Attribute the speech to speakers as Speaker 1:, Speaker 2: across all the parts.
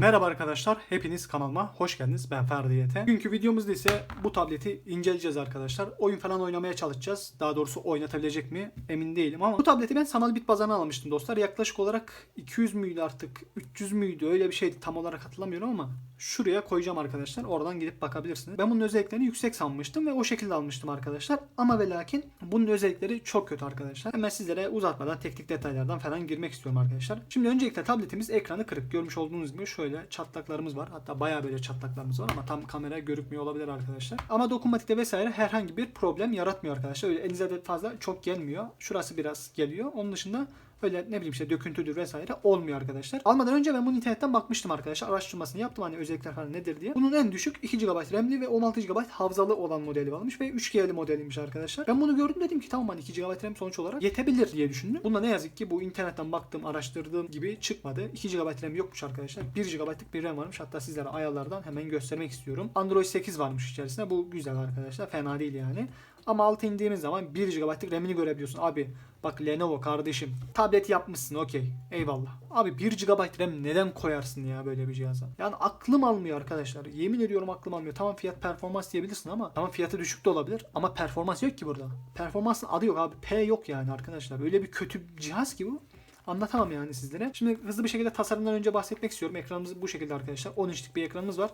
Speaker 1: Merhaba arkadaşlar, hepiniz kanalıma hoş geldiniz. Ben Ferdi YT. Bugünkü videomuzda ise bu tableti inceleyeceğiz arkadaşlar. Oyun falan oynamaya çalışacağız. Daha doğrusu oynatabilecek mi emin değilim ama bu tableti ben sanal bit pazarına almıştım dostlar. Yaklaşık olarak 200 müydü artık, 300 müydü öyle bir şeydi tam olarak hatırlamıyorum ama şuraya koyacağım arkadaşlar. Oradan gidip bakabilirsiniz. Ben bunun özelliklerini yüksek sanmıştım ve o şekilde almıştım arkadaşlar. Ama ve lakin bunun özellikleri çok kötü arkadaşlar. Hemen sizlere uzatmadan teknik detaylardan falan girmek istiyorum arkadaşlar. Şimdi öncelikle tabletimiz ekranı kırık. Görmüş olduğunuz gibi şöyle çatlaklarımız var. Hatta bayağı böyle çatlaklarımız var ama tam kamera görükmüyor olabilir arkadaşlar. Ama dokunmatikte vesaire herhangi bir problem yaratmıyor arkadaşlar. Öyle elinize de fazla çok gelmiyor. Şurası biraz geliyor. Onun dışında Öyle ne bileyim işte döküntüdür vesaire olmuyor arkadaşlar. Almadan önce ben bunu internetten bakmıştım arkadaşlar. Araştırmasını yaptım hani özellikler falan nedir diye. Bunun en düşük 2 GB RAM'li ve 16 GB hafızalı olan modeli varmış ve 3G'li modeliymiş arkadaşlar. Ben bunu gördüm dedim ki tamam hani 2 GB RAM sonuç olarak yetebilir diye düşündüm. Bunda ne yazık ki bu internetten baktığım, araştırdığım gibi çıkmadı. 2 GB RAM yokmuş arkadaşlar. 1 GB'lık bir RAM varmış. Hatta sizlere ayarlardan hemen göstermek istiyorum. Android 8 varmış içerisinde. Bu güzel arkadaşlar. Fena değil yani. Ama altı indiğimiz zaman 1 GB'lık RAM'ini görebiliyorsun. Abi bak Lenovo kardeşim. Tablet yapmışsın okey. Eyvallah. Abi 1 GB RAM neden koyarsın ya böyle bir cihaza? Yani aklım almıyor arkadaşlar. Yemin ediyorum aklım almıyor. Tamam fiyat performans diyebilirsin ama tamam fiyatı düşük de olabilir. Ama performans yok ki burada. Performansın adı yok abi. P yok yani arkadaşlar. Öyle bir kötü cihaz ki bu. Anlatamam yani sizlere. Şimdi hızlı bir şekilde tasarımdan önce bahsetmek istiyorum. Ekranımız bu şekilde arkadaşlar. 10 inçlik bir ekranımız var.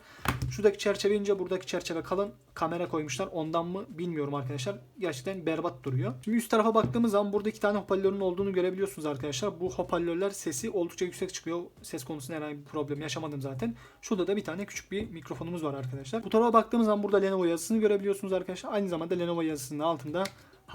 Speaker 1: Şuradaki çerçeve ince, buradaki çerçeve kalın. Kamera koymuşlar. Ondan mı bilmiyorum arkadaşlar. Gerçekten berbat duruyor. Şimdi üst tarafa baktığımız zaman burada iki tane hoparlörün olduğunu görebiliyorsunuz arkadaşlar. Bu hoparlörler sesi oldukça yüksek çıkıyor. Ses konusunda herhangi bir problem yaşamadım zaten. Şurada da bir tane küçük bir mikrofonumuz var arkadaşlar. Bu tarafa baktığımız zaman burada Lenovo yazısını görebiliyorsunuz arkadaşlar. Aynı zamanda Lenovo yazısının altında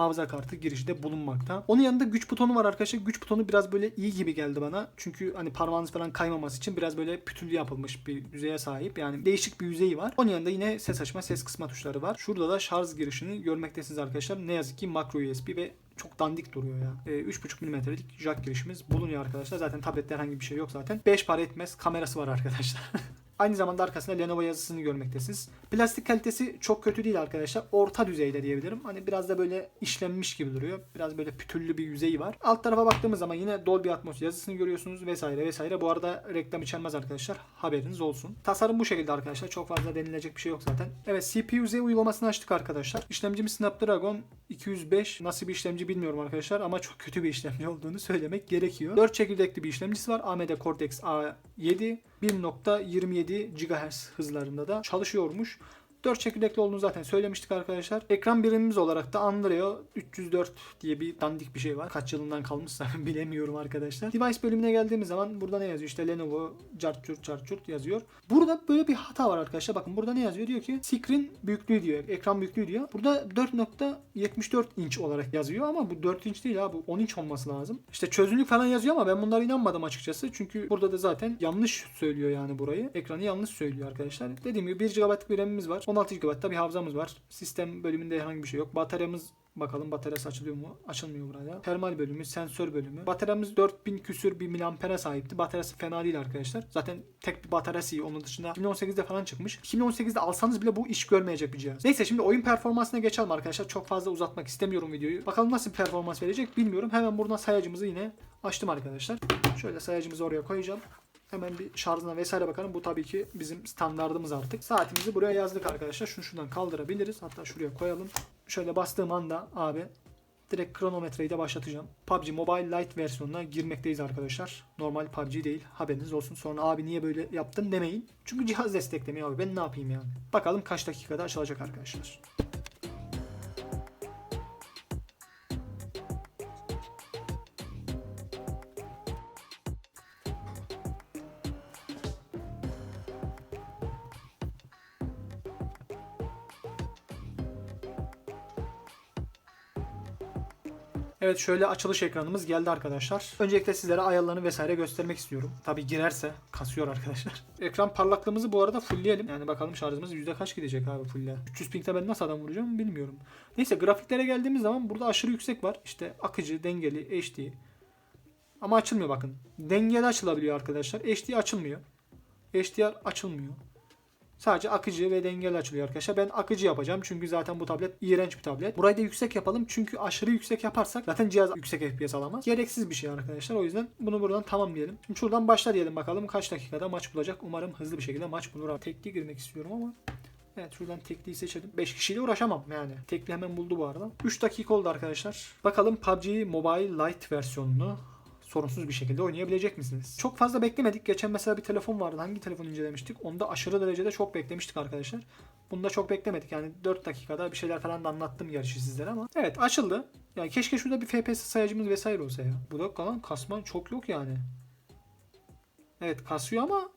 Speaker 1: hafıza kartı girişi de bulunmakta. Onun yanında güç butonu var arkadaşlar. Güç butonu biraz böyle iyi gibi geldi bana. Çünkü hani parmağınız falan kaymaması için biraz böyle pütüllü yapılmış bir yüzeye sahip. Yani değişik bir yüzeyi var. Onun yanında yine ses açma, ses kısma tuşları var. Şurada da şarj girişini görmektesiniz arkadaşlar. Ne yazık ki makro USB ve çok dandik duruyor ya. Ee, 3.5 mm'lik jack girişimiz bulunuyor arkadaşlar. Zaten tablette herhangi bir şey yok zaten. 5 para etmez. Kamerası var arkadaşlar. Aynı zamanda arkasında Lenovo yazısını görmektesiniz. Plastik kalitesi çok kötü değil arkadaşlar. Orta düzeyde diyebilirim. Hani biraz da böyle işlenmiş gibi duruyor. Biraz böyle pütüllü bir yüzeyi var. Alt tarafa baktığımız zaman yine Dolby Atmos yazısını görüyorsunuz vesaire vesaire. Bu arada reklam içermez arkadaşlar. Haberiniz olsun. Tasarım bu şekilde arkadaşlar. Çok fazla denilecek bir şey yok zaten. Evet CPU-Z uygulamasını açtık arkadaşlar. İşlemcimiz Snapdragon 205. Nasıl bir işlemci bilmiyorum arkadaşlar ama çok kötü bir işlemci olduğunu söylemek gerekiyor. 4 çekirdekli bir işlemcisi var. AMD Cortex A7 1.27 GHz hızlarında da çalışıyormuş. 4 çekirdekli olduğunu zaten söylemiştik arkadaşlar. Ekran birimimiz olarak da Andreo 304 diye bir dandik bir şey var. Kaç yılından kalmışsa bilemiyorum arkadaşlar. Device bölümüne geldiğimiz zaman burada ne yazıyor? İşte Lenovo carçurt carçurt yazıyor. Burada böyle bir hata var arkadaşlar. Bakın burada ne yazıyor? Diyor ki screen büyüklüğü diyor. Ekran büyüklüğü diyor. Burada 4.74 inç olarak yazıyor ama bu 4 inç değil abi. 10 inç olması lazım. İşte çözünürlük falan yazıyor ama ben bunlara inanmadım açıkçası. Çünkü burada da zaten yanlış söylüyor yani burayı. Ekranı yanlış söylüyor arkadaşlar. Dediğim gibi 1 GB'lık bir RAM'imiz var. 16 GB'da bir hafızamız var. Sistem bölümünde herhangi bir şey yok. Bataryamız Bakalım bataryası açılıyor mu? Açılmıyor burada. Termal bölümü, sensör bölümü. Bataryamız 4000 küsür bir miliampere sahipti. Bataryası fena değil arkadaşlar. Zaten tek bir bataryası iyi. Onun dışında 2018'de falan çıkmış. 2018'de alsanız bile bu iş görmeyecek bir cihaz. Neyse şimdi oyun performansına geçelim arkadaşlar. Çok fazla uzatmak istemiyorum videoyu. Bakalım nasıl bir performans verecek bilmiyorum. Hemen buradan sayacımızı yine açtım arkadaşlar. Şöyle sayacımızı oraya koyacağım. Hemen bir şarjına vesaire bakalım. Bu tabii ki bizim standardımız artık. Saatimizi buraya yazdık arkadaşlar. Şunu şuradan kaldırabiliriz. Hatta şuraya koyalım. Şöyle bastığım anda abi direkt kronometreyi de başlatacağım. PUBG Mobile Lite versiyonuna girmekteyiz arkadaşlar. Normal PUBG değil. Haberiniz olsun. Sonra abi niye böyle yaptın demeyin. Çünkü cihaz desteklemiyor abi. Ben ne yapayım yani. Bakalım kaç dakikada açılacak arkadaşlar. Evet şöyle açılış ekranımız geldi arkadaşlar. Öncelikle sizlere ayarlarını vesaire göstermek istiyorum. Tabi girerse kasıyor arkadaşlar. Ekran parlaklığımızı bu arada fullleyelim. Yani bakalım şarjımız yüzde kaç gidecek abi fulle. 300 ping'de ben nasıl adam vuracağım bilmiyorum. Neyse grafiklere geldiğimiz zaman burada aşırı yüksek var. İşte akıcı, dengeli, HD. Ama açılmıyor bakın. Dengeli açılabiliyor arkadaşlar. HD açılmıyor. HDR açılmıyor. Sadece akıcı ve dengeli açılıyor arkadaşlar. Ben akıcı yapacağım çünkü zaten bu tablet iğrenç bir tablet. Burayı da yüksek yapalım çünkü aşırı yüksek yaparsak zaten cihaz yüksek FPS alamaz. Gereksiz bir şey arkadaşlar. O yüzden bunu buradan tamam diyelim. Şimdi şuradan başla diyelim bakalım kaç dakikada maç bulacak. Umarım hızlı bir şekilde maç bulur. Tekli girmek istiyorum ama Evet şuradan tekliyi seçelim. 5 kişiyle uğraşamam yani. Tekli hemen buldu bu arada. 3 dakika oldu arkadaşlar. Bakalım PUBG Mobile Lite versiyonunu sorunsuz bir şekilde oynayabilecek misiniz? Çok fazla beklemedik. Geçen mesela bir telefon vardı. Hangi telefonu incelemiştik? Onda aşırı derecede çok beklemiştik arkadaşlar. Bunda çok beklemedik. Yani 4 dakikada bir şeyler falan da anlattım gerçi sizlere ama. Evet açıldı. Yani keşke şurada bir FPS sayacımız vesaire olsa ya. Bu da kalan kasma çok yok yani. Evet kasıyor ama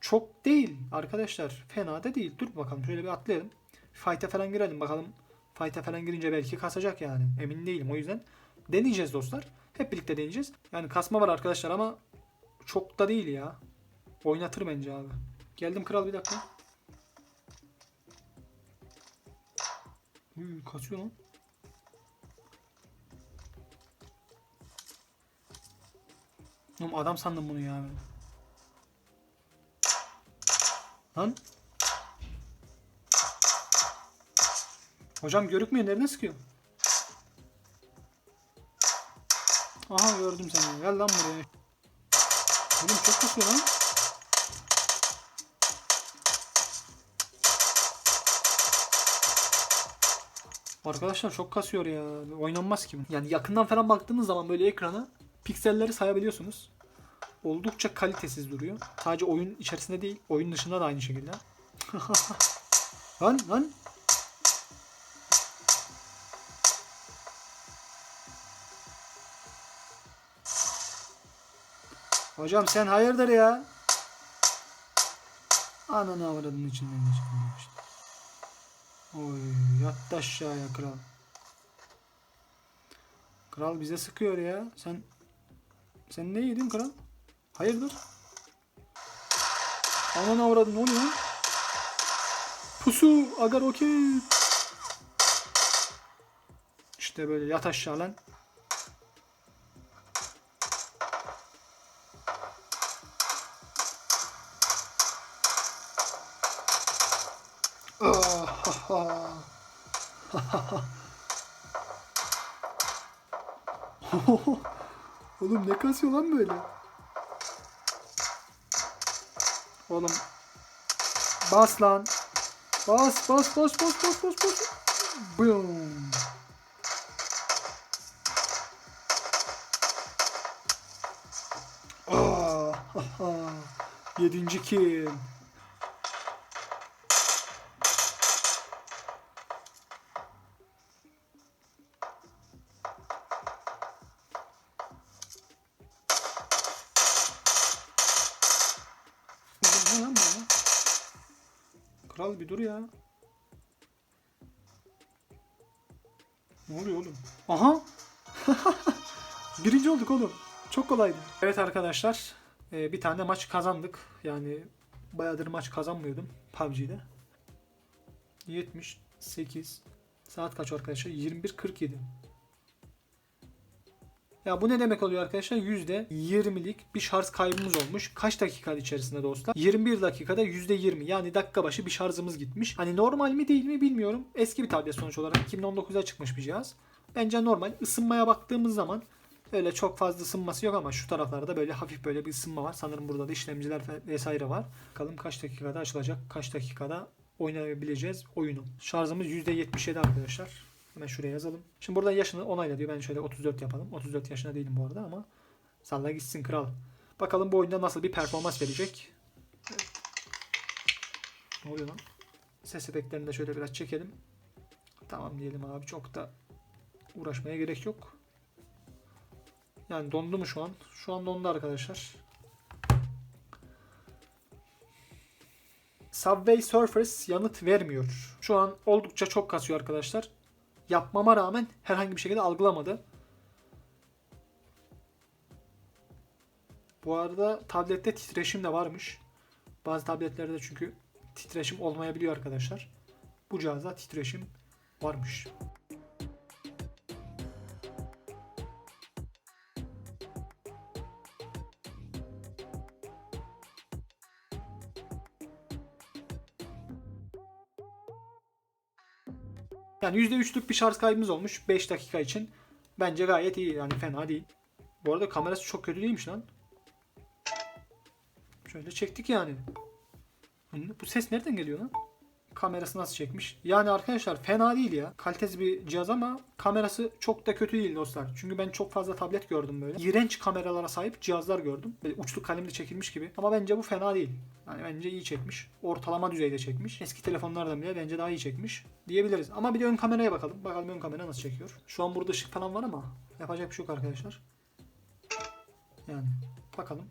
Speaker 1: çok değil arkadaşlar. Fena da değil. Dur bakalım şöyle bir atlayalım. Fight'e falan girelim bakalım. Fight'e falan girince belki kasacak yani. Emin değilim o yüzden. Deneyeceğiz dostlar. Hep birlikte deneyeceğiz. Yani kasma var arkadaşlar ama çok da değil ya. Oynatır bence abi. Geldim kral bir dakika. Uy, kasıyor lan. Oğlum adam sandım bunu ya. Lan. Hocam görükmüyor. Nereden sıkıyor? Aha gördüm seni. Gel lan buraya. Oğlum çok kasıyor lan. Arkadaşlar çok kasıyor ya. Oynanmaz ki. Yani yakından falan baktığınız zaman böyle ekrana pikselleri sayabiliyorsunuz. Oldukça kalitesiz duruyor. Sadece oyun içerisinde değil, oyun dışında da aynı şekilde. lan lan. Hocam sen hayırdır ya? Ananı avradın içinden geçirdim işte. Oy yattı aşağıya kral. Kral bize sıkıyor ya. Sen sen ne yedin kral? Hayırdır? Ananı avradın ne oluyor? Pusu agar okey. İşte böyle yat aşağı lan. Ha. Oğlum ne kasıyor lan böyle? Oğlum. Bas lan. Bas bas bas bas bas bas bas. Boom. Ah, ha, ha. Yedinci kill. Bir dur ya. Ne oluyor oğlum? Aha! Birinci olduk oğlum. Çok kolaydı. Evet arkadaşlar. e, Bir tane maç kazandık. Yani bayağıdır maç kazanmıyordum PUBG'de. 78 Saat kaç arkadaşlar? 21.47 ya bu ne demek oluyor arkadaşlar? %20'lik bir şarj kaybımız olmuş. Kaç dakika içerisinde dostlar? 21 dakikada %20 yani dakika başı bir şarjımız gitmiş. Hani normal mi değil mi bilmiyorum. Eski bir tablet sonuç olarak 2019'da çıkmış bir cihaz. Bence normal. Isınmaya baktığımız zaman öyle çok fazla ısınması yok ama şu taraflarda böyle hafif böyle bir ısınma var. Sanırım burada da işlemciler vesaire var. Bakalım kaç dakikada açılacak, kaç dakikada oynayabileceğiz oyunu. Şarjımız %77 arkadaşlar. Hemen şuraya yazalım. Şimdi burada yaşını onayla diyor. Ben şöyle 34 yapalım. 34 yaşında değilim bu arada ama salla gitsin kral. Bakalım bu oyunda nasıl bir performans verecek. Ne oluyor lan? Ses efektlerini de şöyle biraz çekelim. Tamam diyelim abi. Çok da uğraşmaya gerek yok. Yani dondu mu şu an? Şu an dondu arkadaşlar. Subway Surfers yanıt vermiyor. Şu an oldukça çok kasıyor arkadaşlar. Yapmama rağmen herhangi bir şekilde algılamadı. Bu arada tablette titreşim de varmış. Bazı tabletlerde çünkü titreşim olmayabiliyor arkadaşlar. Bu cihazda titreşim varmış. Yani %3'lük bir şarj kaybımız olmuş 5 dakika için. Bence gayet iyi yani fena değil. Bu arada kamerası çok kötü değilmiş lan. Şöyle çektik yani. Bu ses nereden geliyor lan? Kamerası nasıl çekmiş? Yani arkadaşlar fena değil ya. Kalitesiz bir cihaz ama kamerası çok da kötü değil dostlar. Çünkü ben çok fazla tablet gördüm böyle. İğrenç kameralara sahip cihazlar gördüm. Böyle uçlu kalemle çekilmiş gibi. Ama bence bu fena değil. Yani bence iyi çekmiş. Ortalama düzeyde çekmiş. Eski telefonlardan bile bence daha iyi çekmiş diyebiliriz. Ama bir de ön kameraya bakalım. Bakalım ön kamera nasıl çekiyor. Şu an burada ışık falan var ama yapacak bir şey yok arkadaşlar. Yani bakalım.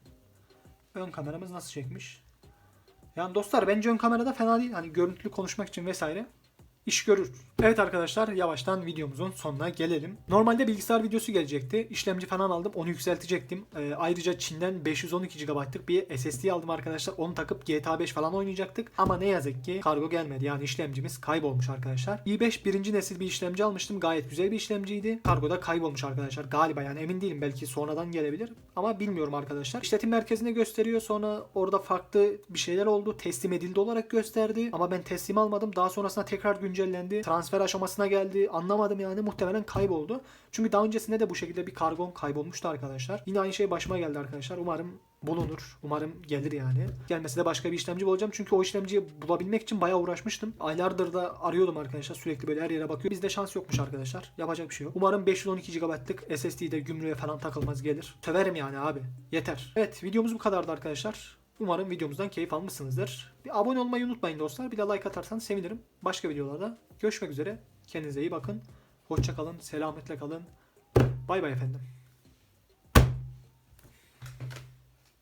Speaker 1: Ön kameramız nasıl çekmiş? Yani dostlar bence ön kamerada fena değil. Hani görüntülü konuşmak için vesaire iş görür. Evet arkadaşlar yavaştan videomuzun sonuna gelelim. Normalde bilgisayar videosu gelecekti. İşlemci falan aldım. Onu yükseltecektim. Ee, ayrıca Çin'den 512 GB'lık bir SSD aldım arkadaşlar. Onu takıp GTA 5 falan oynayacaktık. Ama ne yazık ki kargo gelmedi. Yani işlemcimiz kaybolmuş arkadaşlar. i5 birinci nesil bir işlemci almıştım. Gayet güzel bir işlemciydi. Kargoda kaybolmuş arkadaşlar. Galiba yani emin değilim. Belki sonradan gelebilir. Ama bilmiyorum arkadaşlar. İşletim merkezinde gösteriyor. Sonra orada farklı bir şeyler oldu. Teslim edildi olarak gösterdi. Ama ben teslim almadım. Daha sonrasında tekrar güncellendi. Transfer aşamasına geldi. Anlamadım yani. Muhtemelen kayboldu. Çünkü daha öncesinde de bu şekilde bir kargon kaybolmuştu arkadaşlar. Yine aynı şey başıma geldi arkadaşlar. Umarım bulunur. Umarım gelir yani. Gelmesi de başka bir işlemci bulacağım. Çünkü o işlemciyi bulabilmek için bayağı uğraşmıştım. Aylardır da arıyordum arkadaşlar. Sürekli böyle her yere bakıyor. Bizde şans yokmuş arkadaşlar. Yapacak bir şey yok. Umarım 512 GB'lık SSD'de gümrüğe falan takılmaz gelir. Söverim yani abi. Yeter. Evet videomuz bu kadardı arkadaşlar. Umarım videomuzdan keyif almışsınızdır. Bir abone olmayı unutmayın dostlar. Bir de like atarsanız sevinirim. Başka videolarda görüşmek üzere. Kendinize iyi bakın. Hoşça kalın. Selametle kalın. Bay bay efendim.